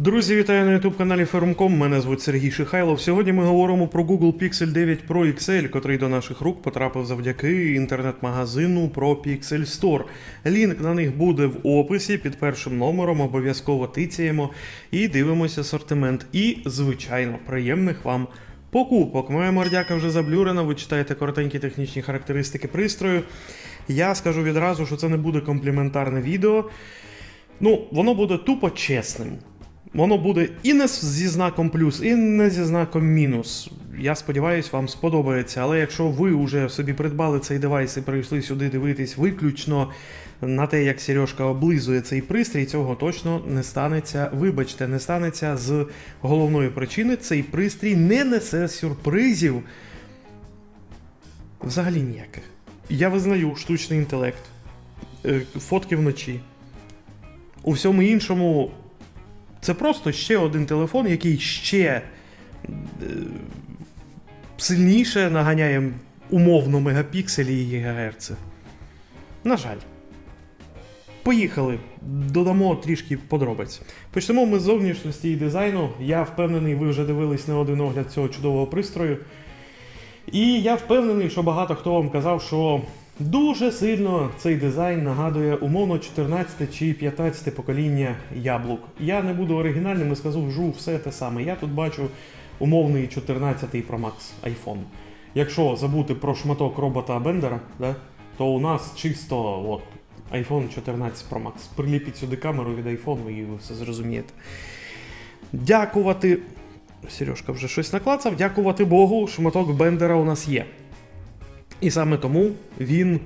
Друзі, вітаю на youtube каналі Ferumcom. Мене звуть Сергій Шихайлов. Сьогодні ми говоримо про Google Pixel 9 Pro XL, котрий до наших рук потрапив завдяки інтернет-магазину про Pixel Store. Лінк на них буде в описі під першим номером. Обов'язково тицяємо і дивимося асортимент. І, звичайно, приємних вам покупок. Моя мордяка вже заблюрена. Ви читаєте коротенькі технічні характеристики пристрою. Я скажу відразу, що це не буде компліментарне відео. Ну, воно буде тупо чесним. Воно буде і не зі знаком плюс, і не зі знаком мінус. Я сподіваюся, вам сподобається. Але якщо ви вже собі придбали цей девайс і прийшли сюди дивитись виключно на те, як Сережка облизує цей пристрій, цього точно не станеться. Вибачте, не станеться з головної причини. Цей пристрій не несе сюрпризів взагалі ніяких. Я визнаю штучний інтелект, е, фотки вночі. У всьому іншому це просто ще один телефон, який ще е, сильніше наганяє умовно мегапікселі і гігагерци. На жаль. Поїхали. Додамо трішки подробиць. Почнемо ми з зовнішності і дизайну. Я впевнений, ви вже дивились не один огляд цього чудового пристрою. І я впевнений, що багато хто вам казав, що дуже сильно цей дизайн нагадує умовно 14 чи 15 покоління яблук. Я не буду оригінальним і скажу вжу все те саме. Я тут бачу умовний 14 Pro Max iPhone. Якщо забути про шматок робота Бендера, да, то у нас чисто от, iPhone 14 Pro Max. Приліпіть сюди камеру від iPhone і ви все зрозумієте. Дякувати. Сережка вже щось наклацав. Дякувати Богу, шматок Бендера у нас є. І саме тому він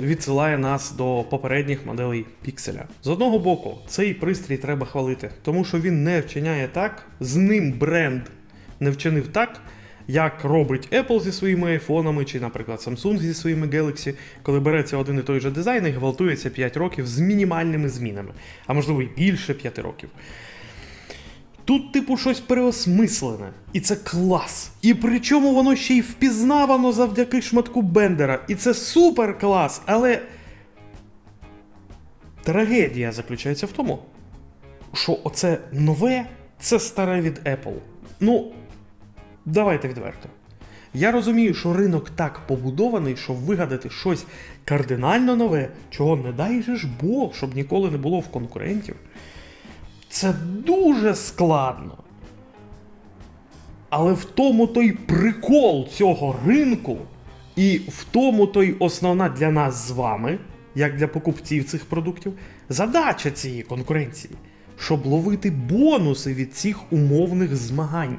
відсилає нас до попередніх моделей пікселя. З одного боку, цей пристрій треба хвалити, тому що він не вчиняє так, з ним бренд не вчинив так, як робить Apple зі своїми айфонами, чи, наприклад, Samsung зі своїми Galaxy, коли береться один і той же дизайн і гвалтується 5 років з мінімальними змінами, а можливо і більше 5 років. Тут, типу, щось переосмислене. І це клас. І причому воно ще й впізнавано завдяки шматку Бендера. І це супер клас. Але трагедія заключається в тому, що оце нове це старе від Apple. Ну, давайте відверто. Я розумію, що ринок так побудований, що вигадати щось кардинально нове, чого не дай же ж Бог, щоб ніколи не було в конкурентів. Це дуже складно. Але в тому той прикол цього ринку, і в тому той основна для нас з вами, як для покупців цих продуктів, задача цієї конкуренції, щоб ловити бонуси від цих умовних змагань.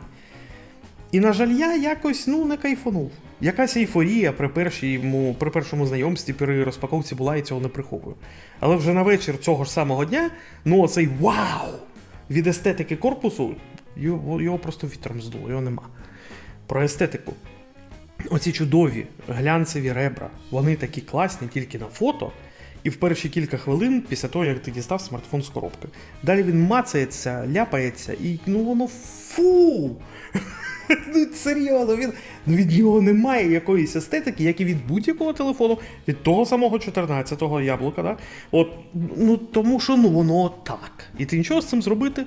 І, на жаль, я якось ну, не кайфанув. Якась ейфорія при, першому, при першому знайомстві, при розпаковці була і цього не приховую. Але вже на вечір цього ж самого дня, ну оцей вау! Від естетики корпусу, його, його просто вітром здуло, його нема. Про естетику. Оці чудові глянцеві ребра, вони такі класні тільки на фото. І в перші кілька хвилин після того, як ти дістав смартфон з коробки. Далі він мацається, ляпається, і ну воно фу! Ну, серйозно, він, ну, від нього немає якоїсь естетики, як і від будь-якого телефону, від того самого 14-го яблука. Да? От, ну, тому що ну, воно так. І ти нічого з цим зробити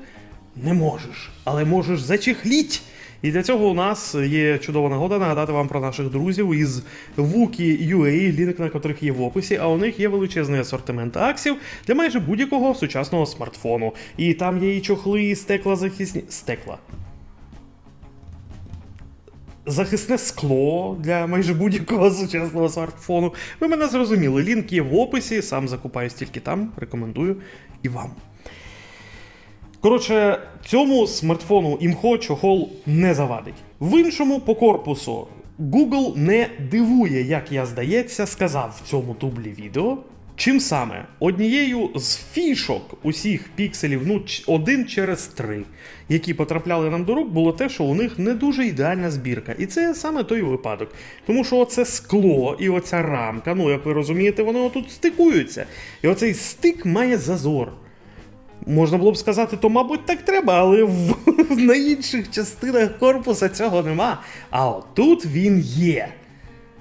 не можеш, але можеш зачехліть. І для цього у нас є чудова нагода нагадати вам про наших друзів із Wookie.ua, лінк на котрих є в описі, а у них є величезний асортимент аксів для майже будь-якого сучасного смартфону. І там є і чохли, і стекла захисні. Стекла захисне скло для майже будь-якого сучасного смартфону. Ви мене зрозуміли. Лінк є в описі, сам закупаюсь тільки там, рекомендую і вам. Коротше, цьому смартфону імхо чохол не завадить. В іншому по корпусу Google не дивує, як я здається, сказав в цьому дублі відео. Чим саме? Однією з фішок усіх пікселів, ну, один через три, які потрапляли нам до рук, було те, що у них не дуже ідеальна збірка. І це саме той випадок. Тому що оце скло і оця рамка, ну як ви розумієте, вони отут стикуються. І оцей стик має зазор. Можна було б сказати, то, мабуть, так треба, але в, на інших частинах корпуса цього нема. А отут він є.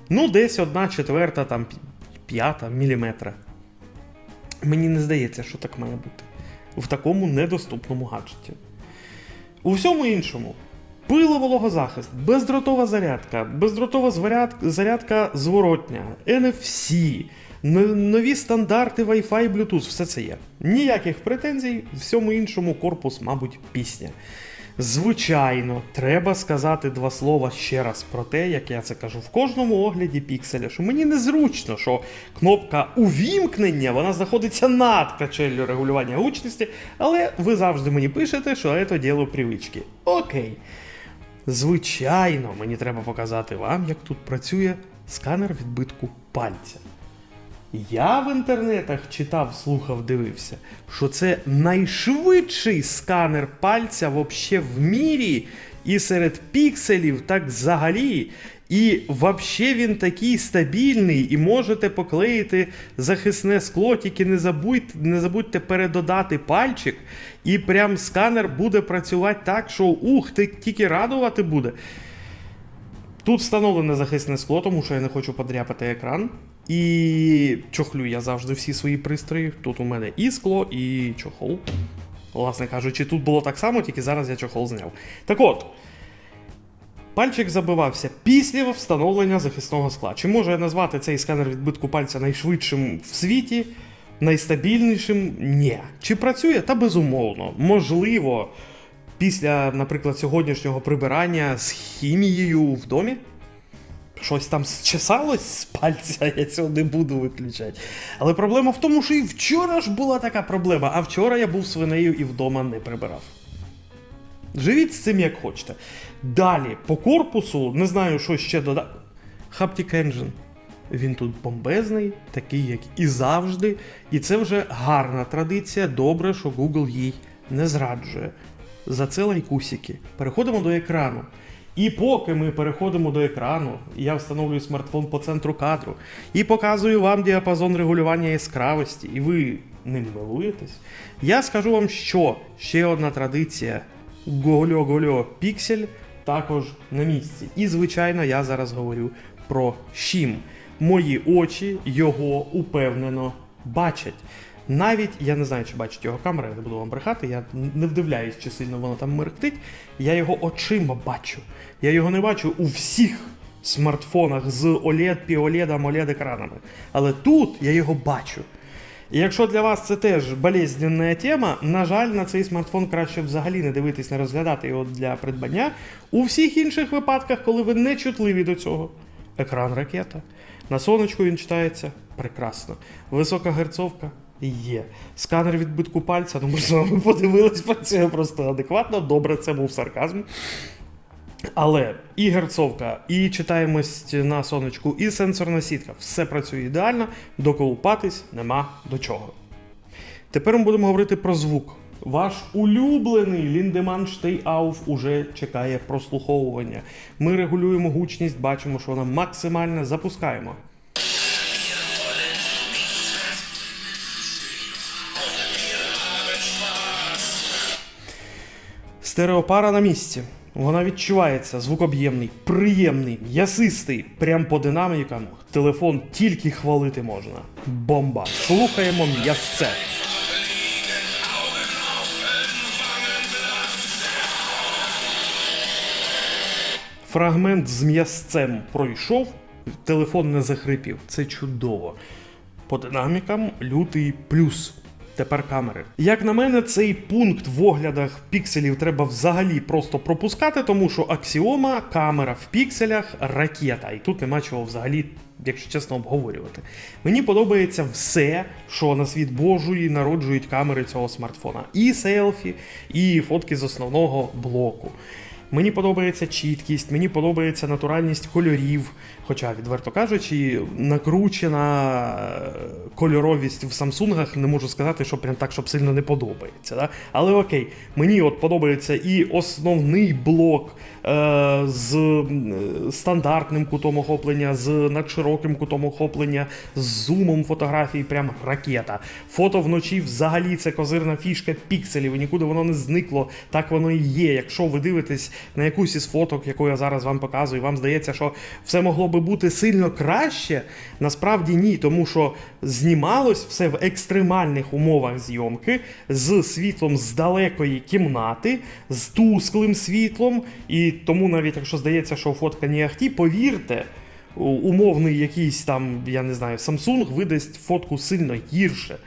Ну, десь одна четверта, там п'ята міліметра. Мені не здається, що так має бути. в такому недоступному гаджеті. У всьому іншому. Пиловологозахист, бездротова зарядка, бездротова зарядка зворотня, NFC, нові стандарти Wi-Fi, Bluetooth, все це є. Ніяких претензій, всьому іншому корпус, мабуть, пісня. Звичайно, треба сказати два слова ще раз про те, як я це кажу в кожному огляді пікселя, що мені незручно, що кнопка увімкнення вона знаходиться над качеллю регулювання гучності, але ви завжди мені пишете, що це діло привички. Окей. Звичайно, мені треба показати вам, як тут працює сканер відбитку пальця. Я в інтернетах читав, слухав, дивився, що це найшвидший сканер пальця вообще в мірі, і серед пікселів так взагалі. І вообще він такий стабільний, і можете поклеїти захисне скло, тільки не забудьте, не забудьте передодати пальчик, і прям сканер буде працювати так, що ух, ти тільки радувати буде. Тут встановлене захисне скло, тому що я не хочу подряпати екран. І чохлю я завжди всі свої пристрої. Тут у мене і скло, і чохол. Власне кажучи, тут було так само, тільки зараз я чохол зняв. Так от. Пальчик забивався після встановлення захисного скла. Чи можу я назвати цей сканер відбитку пальця найшвидшим в світі, найстабільнішим? Ні. Чи працює? Та безумовно. Можливо, після, наприклад, сьогоднішнього прибирання з хімією в домі. Щось там зчесалось з пальця, я цього не буду виключати. Але проблема в тому, що і вчора ж була така проблема, а вчора я був свинею і вдома не прибирав. Живіть з цим як хочете. Далі, по корпусу, не знаю, що ще додати. Haptic Engine. Він тут бомбезний, такий, як і завжди. І це вже гарна традиція. Добре, що Google їй не зраджує. За це лайкусики. Переходимо до екрану. І поки ми переходимо до екрану, я встановлюю смартфон по центру кадру і показую вам діапазон регулювання яскравості, і ви ним милуєтесь, я скажу вам, що ще одна традиція Гольо-Гольо також на місці. І, звичайно, я зараз говорю про Шім. Мої очі його упевнено бачать. Навіть я не знаю, чи бачить його камера, я не буду вам брехати, я не вдивляюсь, чи сильно воно там мерехтить. Я його очима бачу. Я його не бачу у всіх смартфонах з OLED, POLED, AMOLED екранами. Але тут я його бачу. І якщо для вас це теж болезненна тема, на жаль, на цей смартфон краще взагалі не дивитись, не розглядати його для придбання. У всіх інших випадках, коли ви не чутливі до цього, екран ракета. На сонечку він читається прекрасно. Висока герцовка є. Сканер відбитку пальця, ну ми з вами подивились, просто адекватно. Добре, це був сарказм. Але і герцовка, і читаємость на сонечку, і сенсорна сітка все працює ідеально, доколупатись нема до чого. Тепер ми будемо говорити про звук. Ваш улюблений Lindemann Steyr уже чекає прослуховування. Ми регулюємо гучність, бачимо, що вона максимальна. Запускаємо. Стереопара на місці. Вона відчувається, звук об'ємний, приємний, м'ясистий, прям по динамікам. Телефон тільки хвалити можна. Бомба. Слухаємо м'ясце. Фрагмент з м'ясцем пройшов, телефон не захрипів. Це чудово. По динамікам лютий плюс. Тепер камери. Як на мене, цей пункт в оглядах пікселів треба взагалі просто пропускати, тому що аксіома, камера в пікселях, ракета. І тут нема чого взагалі, якщо чесно, обговорювати. Мені подобається все, що на світ Божої народжують камери цього смартфона. І селфі, і фотки з основного блоку. Мені подобається чіткість, мені подобається натуральність кольорів. Хоча, відверто кажучи, накручена е, кольоровість в Самсунгах не можу сказати, що прям так, щоб сильно не подобається. Да? Але окей, мені от подобається і основний блок з е, стандартним кутом охоплення, з надшироким кутом охоплення, з зумом фотографій, прям ракета. Фото вночі взагалі це козирна фішка пікселів, і нікуди воно не зникло. Так воно і є. Якщо ви дивитесь на якусь із фоток, яку я зараз вам показую, і вам здається, що все могло би бути сильно краще. Насправді ні, тому що знімалось все в екстремальних умовах зйомки з світлом з далекої кімнати, з тусклим світлом. І тому, навіть якщо здається, що фотка не ахті, повірте. Умовний якийсь там, я не знаю, Samsung видасть фотку сильно гірше.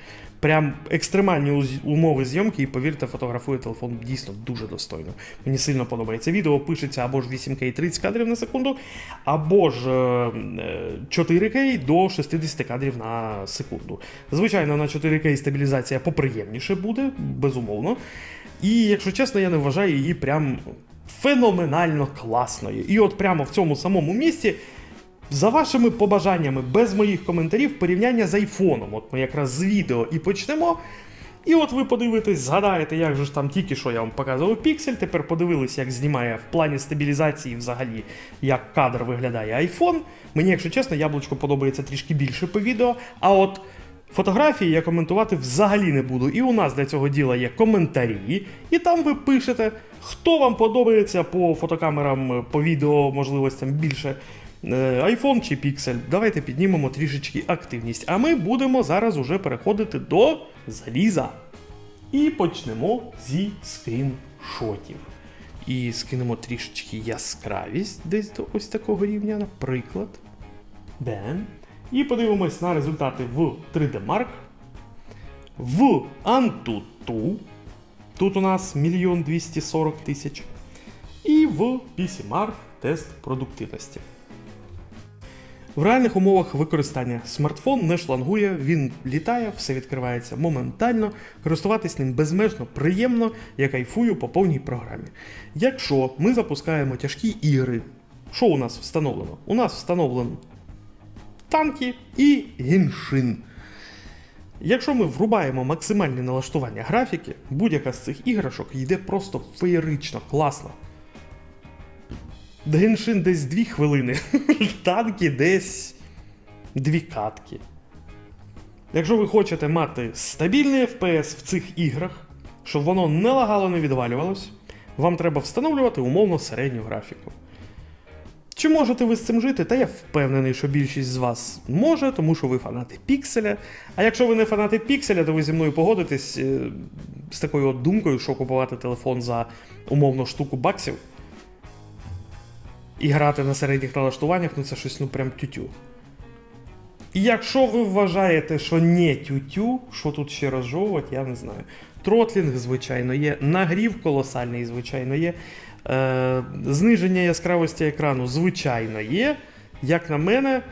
Прям екстремальні умови зйомки, і повірте, фотографує телефон дійсно дуже достойно. Мені сильно подобається. Відео пишеться або ж 8К 30 кадрів на секунду, або ж е, е, 4К до 60 кадрів на секунду. Звичайно, на 4К стабілізація поприємніше буде, безумовно. І якщо чесно, я не вважаю її прям феноменально класною. І от прямо в цьому самому місці. За вашими побажаннями, без моїх коментарів, порівняння з айфоном. От ми якраз з відео і почнемо. І от ви подивитесь, згадаєте, як же ж там тільки що я вам показував піксель. Тепер подивились, як знімає в плані стабілізації взагалі, як кадр виглядає айфон. Мені, якщо чесно, яблучко подобається трішки більше по відео. А от фотографії я коментувати взагалі не буду. І у нас для цього діла є коментарі, і там ви пишете, хто вам подобається по фотокамерам, по відео можливостям більше. е, iPhone чи Pixel. Давайте піднімемо трішечки активність. А ми будемо зараз уже переходити до заліза. І почнемо зі скріншотів. І скинемо трішечки яскравість десь до ось такого рівня, наприклад. Бем. І подивимось на результати в 3D Mark. В Antutu. Тут у нас 1 240 тисяч. І в PCMark тест продуктивності. В реальних умовах використання смартфон не шлангує, він літає, все відкривається моментально, користуватись ним безмежно приємно, я кайфую по повній програмі. Якщо ми запускаємо тяжкі ігри, що у нас встановлено? У нас встановлено танки і гіншин. Якщо ми врубаємо максимальне налаштування графіки, будь-яка з цих іграшок йде просто феєрично, класно. Геншин десь 2 хвилини, танки десь 2 катки. Якщо ви хочете мати стабільний FPS в цих іграх, щоб воно не лагало, не відвалювалось, вам треба встановлювати умовно середню графіку. Чи можете ви з цим жити? Та я впевнений, що більшість з вас може, тому що ви фанати пікселя. А якщо ви не фанати пікселя, то ви зі мною погодитесь е, з такою от думкою, що купувати телефон за умовно штуку баксів і грати на середніх налаштуваннях, ну це щось ну прям тютю. І якщо ви вважаєте, що не тютю, що тут ще розжовувати, я не знаю. Тротлінг, звичайно, є, нагрів колосальний, звичайно, є. Е, зниження яскравості екрану, звичайно, є. Як на мене,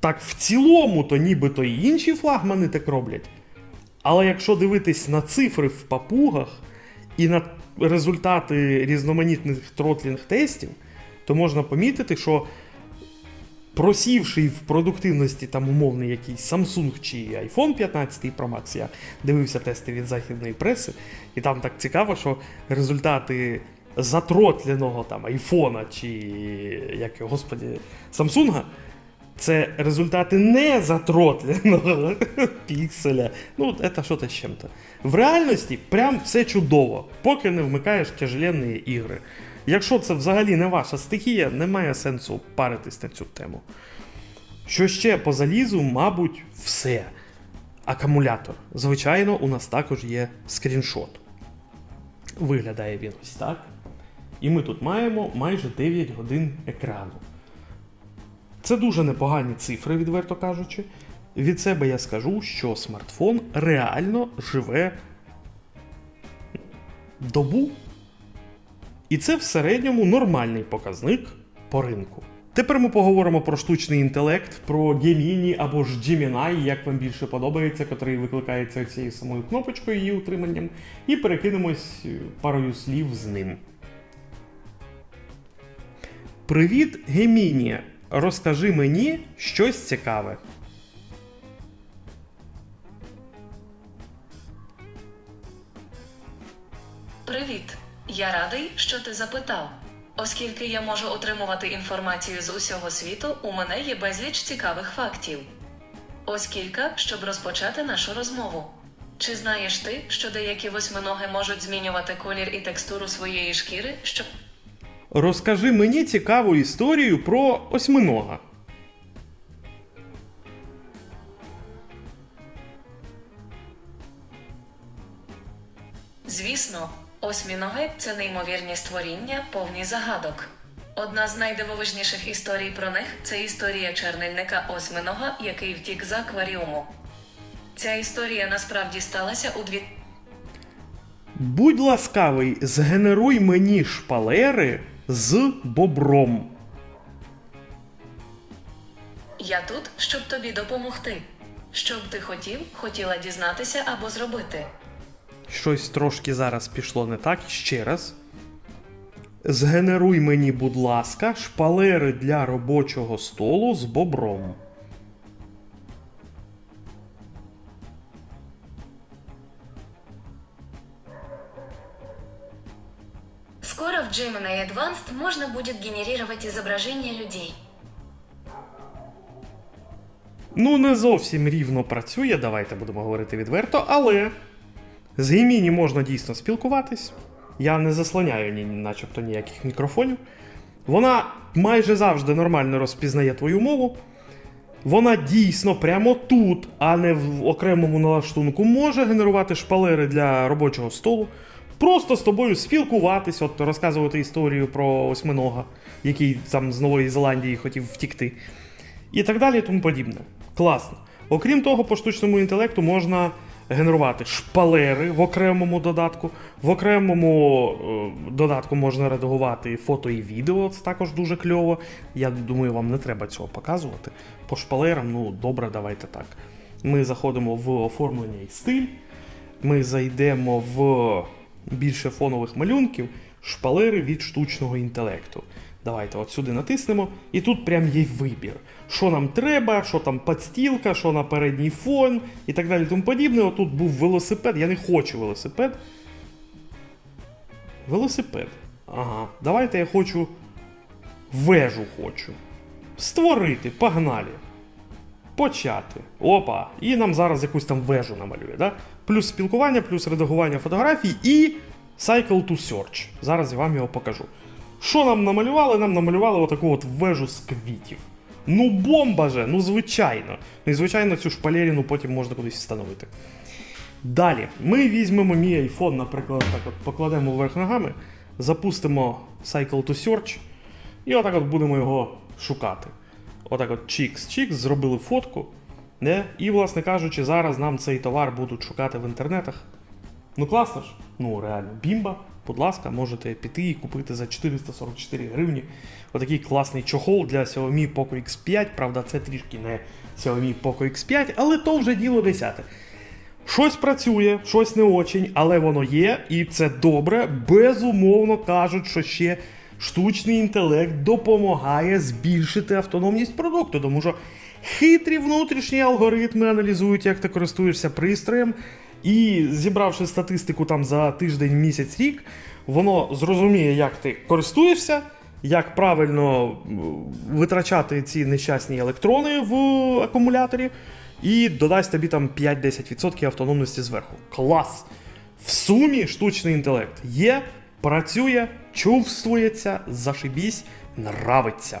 так в цілому, то нібито і інші флагмани так роблять. Але якщо дивитись на цифри в папугах і на результати різноманітних тротлінг-тестів, то можна помітити, що просівший в продуктивності там умовний якийсь Samsung чи iPhone 15 Pro Max, я дивився тести від західної преси, і там так цікаво, що результати затротленого там айфона чи як господі, Samsung, це результати не затротленого пікселя. Ну, це що-то з чим-то. В реальності прям все чудово, поки не вмикаєш тяжеленні ігри. Якщо це взагалі не ваша стихія, немає сенсу паритись на цю тему. Що ще по залізу, мабуть, все. Акумулятор. Звичайно, у нас також є скріншот. Виглядає він ось так. І ми тут маємо майже 9 годин екрану. Це дуже непогані цифри, відверто кажучи. Від себе я скажу, що смартфон реально живе добу. І це в середньому нормальний показник по ринку. Тепер ми поговоримо про штучний інтелект, про Gemini або ж Gemini, як вам більше подобається, котрий викликається цією самою кнопочкою її утриманням, і перекинемось е, парою слів з ним. Привіт, Gemini! Розкажи мені щось цікаве. Привіт! Я радий, що ти запитав. Оскільки я можу отримувати інформацію з усього світу, у мене є безліч цікавих фактів. Ось кілька, щоб розпочати нашу розмову. Чи знаєш ти, що деякі восьминоги можуть змінювати колір і текстуру своєї шкіри, щоб Розкажи мені цікаву історію про осьминога. Звісно, осьміноги це неймовірні створіння, повні загадок. Одна з найдивовижніших історій про них це історія чернильника осьминога, який втік з акваріуму. Ця історія насправді сталася у дві... Будь ласкавий, згенеруй мені шпалери з бобром. Я тут, щоб тобі допомогти. Що б ти хотів, хотіла дізнатися або зробити. Щось трошки зараз пішло не так. Ще раз. Згенеруй мені, будь ласка, шпалери для робочого столу з бобром. Gemini Advanced можно будет генерировать изображения людей. Ну, не зовсім рівно працює, давайте будемо говорити відверто, але з Гіміні можна дійсно спілкуватись. Я не заслоняю ні, начебто ніяких мікрофонів. Вона майже завжди нормально розпізнає твою мову. Вона дійсно прямо тут, а не в окремому налаштунку, може генерувати шпалери для робочого столу. Просто з тобою спілкуватись, от розказувати історію про осьминога, який там з Нової Зеландії хотів втікти і так далі, і тому подібне. Класно. Окрім того, по штучному інтелекту можна генерувати шпалери в окремому додатку. В окремому е, додатку можна редагувати фото і відео, це також дуже кльово. Я думаю, вам не треба цього показувати. По шпалерам, ну добре, давайте так. Ми заходимо в оформлення і стиль. Ми зайдемо в більше фонових малюнків, шпалери від штучного інтелекту. Давайте от сюди натиснемо, і тут прям є вибір. Що нам треба, що там подстілка, що на передній фон і так далі. Тому подібне. Отут був велосипед. Я не хочу велосипед. Велосипед. Ага. Давайте я хочу. Вежу хочу. Створити, погнали. Почати. Опа. І нам зараз якусь там вежу намалює. Да? Плюс спілкування, плюс редагування фотографій і Cycle to Search. Зараз я вам його покажу. Що нам намалювали? Нам намалювали отаку от вежу з квітів. Ну, бомба же, ну звичайно. Ну і звичайно, цю шпалеріну потім можна кудись встановити. Далі, ми візьмемо мій iPhone, наприклад, так от покладемо вверх ногами, запустимо Cycle to Search, і отак от будемо його шукати. Отак от чікс-чікс, зробили фотку. Не? І, власне кажучи, зараз нам цей товар будуть шукати в інтернетах. Ну класно ж, ну реально, бімба. Будь ласка, можете піти і купити за 444 гривні отакий класний чохол для Xiaomi Poco X5. Правда, це трішки не Xiaomi Poco X5, але то вже діло десяте. Щось працює, щось не очень, але воно є, і це добре. Безумовно кажуть, що ще штучний інтелект допомагає збільшити автономність продукту, тому що хитрі внутрішні алгоритми аналізують, як ти користуєшся пристроєм. І зібравши статистику там за тиждень, місяць, рік, воно зрозуміє, як ти користуєшся, як правильно витрачати ці нещасні електрони в акумуляторі, і додасть тобі там 5-10% автономності зверху. Клас! В сумі штучний інтелект є, працює, чувствується, зашибісь, нравиться.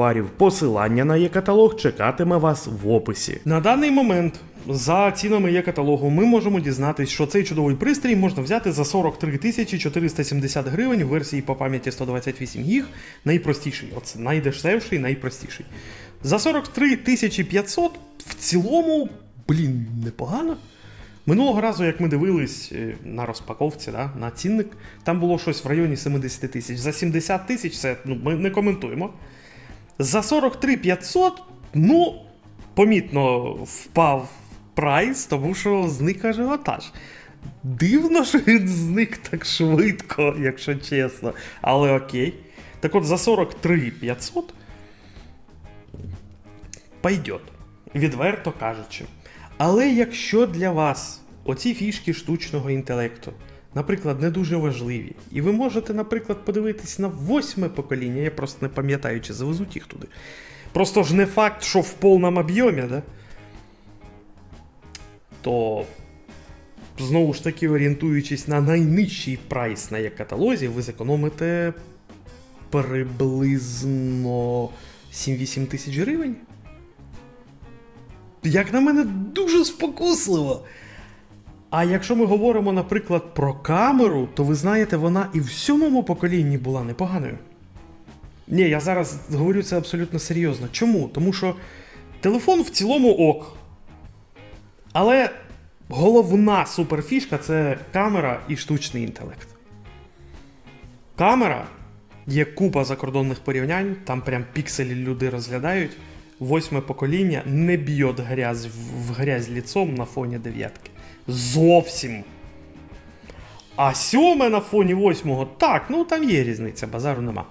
Посилання на є-каталог чекатиме вас в описі. На даний момент. За цінами є-каталогу ми можемо дізнатись, що цей чудовий пристрій можна взяти за 43 тисячі 470 гривень в версії по пам'яті 128 гіг. Найпростіший, оце найдешевший, найпростіший. За 43 тисячі 500 в цілому, блін, непогано. Минулого разу, як ми дивились е, на розпаковці, да, на цінник, там було щось в районі 70 тисяч. За 70 тисяч це ну, ми не коментуємо. За 43 500, ну, помітно впав прайс, тому що зник ажіотаж. Дивно, що він зник так швидко, якщо чесно. Але окей. Так от за 43 500 пойдет, відверто кажучи. Але якщо для вас оці фішки штучного інтелекту, наприклад, не дуже важливі, і ви можете, наприклад, подивитись на восьме покоління, я просто не пам'ятаю, чи завезуть їх туди. Просто ж не факт, що в повному об'ємі, да? то знову ж таки, орієнтуючись на найнижчий прайс на є-каталозі, ви зекономите приблизно 7-8 тисяч гривень. Як на мене, дуже спокусливо. А якщо ми говоримо, наприклад, про камеру, то ви знаєте, вона і в сьомому поколінні була непоганою. Ні, я зараз говорю це абсолютно серйозно. Чому? Тому що телефон в цілому ок. Але головна суперфішка це камера і штучний інтелект. Камера є купа закордонних порівнянь, там прям пікселі люди розглядають. Восьме покоління не б'є грязь в грязь ліцом на фоні дев'ятки. Зовсім. А сьоме на фоні восьмого, так, ну там є різниця, базару нема.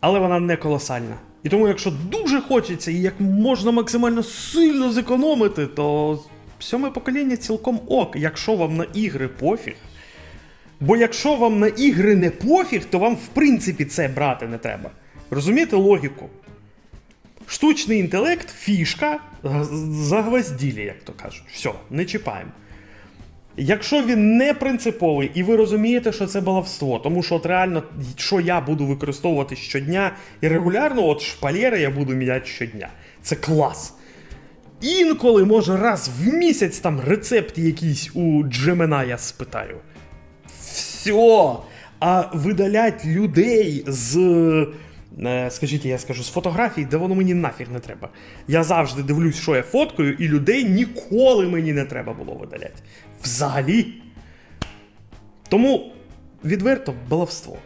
Але вона не колосальна. І тому, якщо дуже хочеться і як можна максимально сильно зекономити, то сьоме покоління цілком ок, якщо вам на ігри пофіг. Бо якщо вам на ігри не пофіг, то вам в принципі це брати не треба. Розумієте логіку? Штучний інтелект, фішка, загвозділі, як то кажуть. Все, не чіпаємо. Якщо він не принциповий, і ви розумієте, що це баловство, тому що от реально, що я буду використовувати щодня і регулярно, от шпалери я буду міняти щодня. Це клас. Інколи, може, раз в місяць там рецепт якийсь у Джемена я спитаю. Все. А видалять людей з. Е, Скажіть, я скажу, з фотографій, де воно мені нафіг не треба. Я завжди дивлюсь, що я фоткаю, і людей ніколи мені не треба було видаляти. Взагалі. Тому відверто баловство.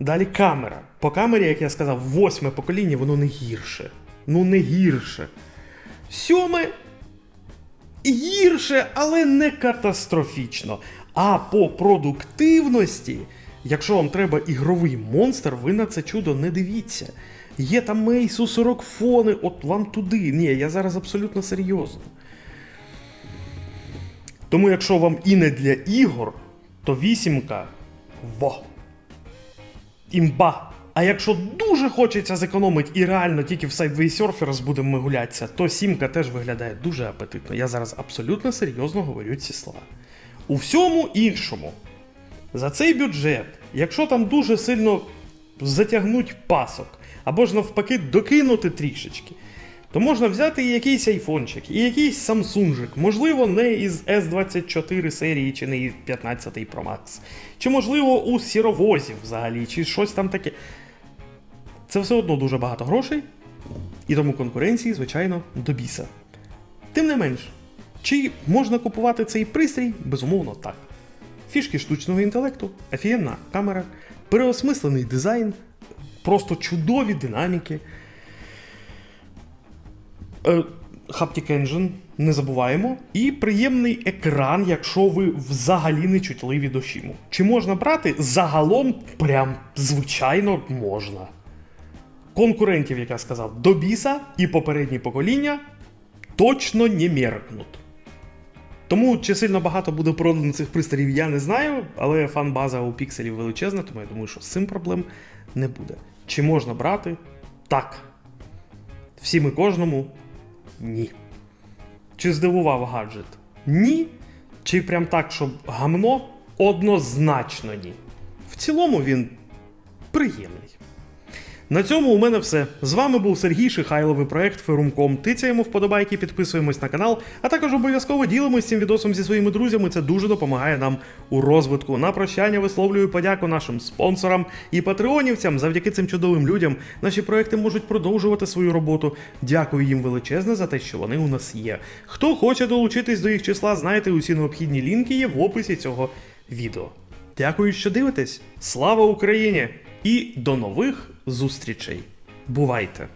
Далі камера. По камері, як я сказав, восьме покоління, воно не гірше. Ну не гірше. Сьоме гірше, але не катастрофічно. А по продуктивності, якщо вам треба ігровий монстр, ви на це чудо не дивіться. Є там Мейсу 40 фони, от вам туди. Ні, я зараз абсолютно серйозно. Тому якщо вам і не для ігор, то вісімка во. Імба. А якщо дуже хочеться зекономити і реально тільки в Sideway Surfers будемо ми гулятися, то сімка теж виглядає дуже апетитно. Я зараз абсолютно серйозно говорю ці слова. У всьому іншому, за цей бюджет, якщо там дуже сильно затягнуть пасок, або ж навпаки докинути трішечки, то можна взяти і якийсь айфончик, і якийсь самсунжик, можливо, не із S24 серії, чи не із 15 Pro Max, чи можливо у сіровозів взагалі, чи щось там таке. Це все одно дуже багато грошей, і тому конкуренції, звичайно, до біса. Тим не менш, чи можна купувати цей пристрій? Безумовно, так. Фішки штучного інтелекту, офігенна камера, переосмислений дизайн, просто чудові динаміки. Е, Haptic Engine, не забуваємо. І приємний екран, якщо ви взагалі не чутливі до шіму. Чи можна брати? Загалом, прям звичайно, можна. Конкурентів, як я сказав, до біса і попередні покоління точно не меркнуть. Тому чи сильно багато буде продано цих пристроїв, я не знаю, але фан-база у пікселів величезна, тому я думаю, що з цим проблем не буде. Чи можна брати? Так. Всім і кожному ні. Чи здивував гаджет? Ні. Чи прям так, щоб гамно? Однозначно ні. В цілому він приємний. На цьому у мене все. З вами був Сергій Шихайловий проект Ферумком. Тицяємо вподобайки, підписуємось на канал, а також обов'язково ділимось цим відосом зі своїми друзями. Це дуже допомагає нам у розвитку. На прощання висловлюю подяку нашим спонсорам і патреонівцям. Завдяки цим чудовим людям наші проекти можуть продовжувати свою роботу. Дякую їм величезне за те, що вони у нас є. Хто хоче долучитись до їх числа, знаєте, усі необхідні лінки є в описі цього відео. Дякую, що дивитесь. Слава Україні! І до нових зустрічей. Бувайте!